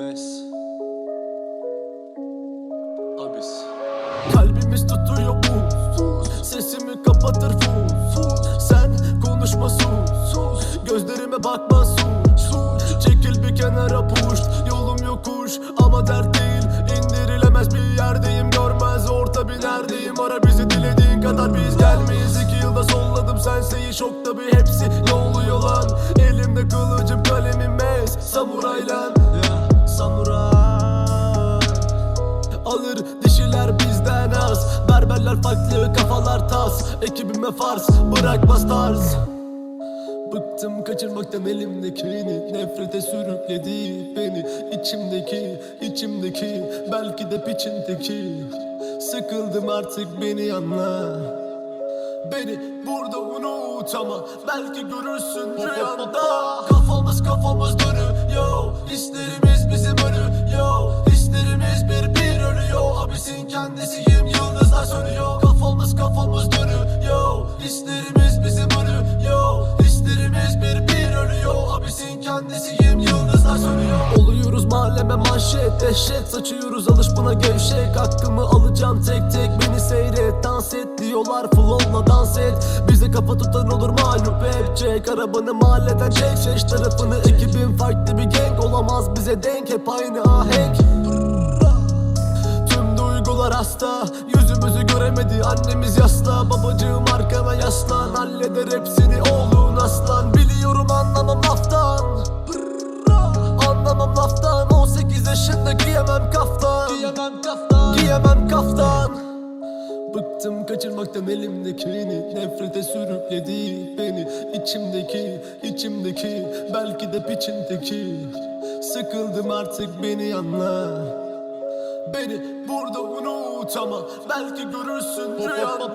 Mes. Abis. Kalbimiz tutuyor buz Sesimi kapatır fuz Sen konuşma sus Gözlerime bakma sus Çekil bir kenara puş Yolum yokuş ama dert değil. İndirilemez bir yerdeyim. Görmez orta bir neredeyim. Ara bizi dilediğin kadar biz gelmeyiz. İki yılda solladım senseyi. Şok tabi hepsi Ne oluyor lan? Elimde kılıcım kalemim mes. Samuray lan Alır dişiler bizden az. Berberler farklı kafalar tas. Ekibime fars bırakmaz tarz. Bıktım kaçırmaktan elimdekini Nefrete sürükledi beni. İçimdeki içimdeki Belki de piçindeki Sıkıldım artık beni anla. Beni burada unut ama Belki görürsün rüyanda Kafamız kafamız dönüyor Hislerimiz Hislerimiz bizim ölüyor Hislerimiz bir bir ölüyor Abisin kendisiyim yıldızlar sönüyor. Oluyoruz mahalleme manşet Dehşet saçıyoruz. Alış buna gevşek Hakkımı alacağım tek tek. Beni seyret dans et diyorlar Flow'la dans et. Bize kafa tutan olur mağlup hep Çek. Arabanı mahalleden çek Şeş tarafını. Ekibin farklı bir gang Olamaz bize denk. Hep aynı ahenk Duygular hasta. Yüzümüzü göremedi annemiz yasta Babacığım arkana yaslan Halleder hepsini oğlun aslan. Biliyorum anlamam laftan. Anlamam laftan. 18 yaşında giyemem kaftan. Giyemem kaftan. Giyemem kaftan. Bıktım kaçırmaktan elimdekini Nefrete sürükledi beni. İçimdeki içimdeki. Belki de piçindeki Sıkıldım artık beni anla Beni burada unut ama belki görürsün rüyanda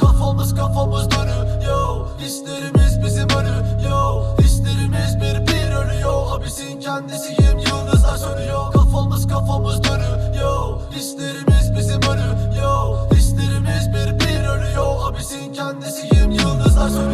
Kafamız kafamız dönüyor Hislerimiz bizi bölüyor Hislerimiz bir bir ölüyor Abisin kendisi yem yıldızlar sönüyor. Kafamız kafamız dönüyor Hislerimiz bizi bölüyor Hislerimiz bir bir ölüyor Abisin kendisi yem yıldızlar sönüyor.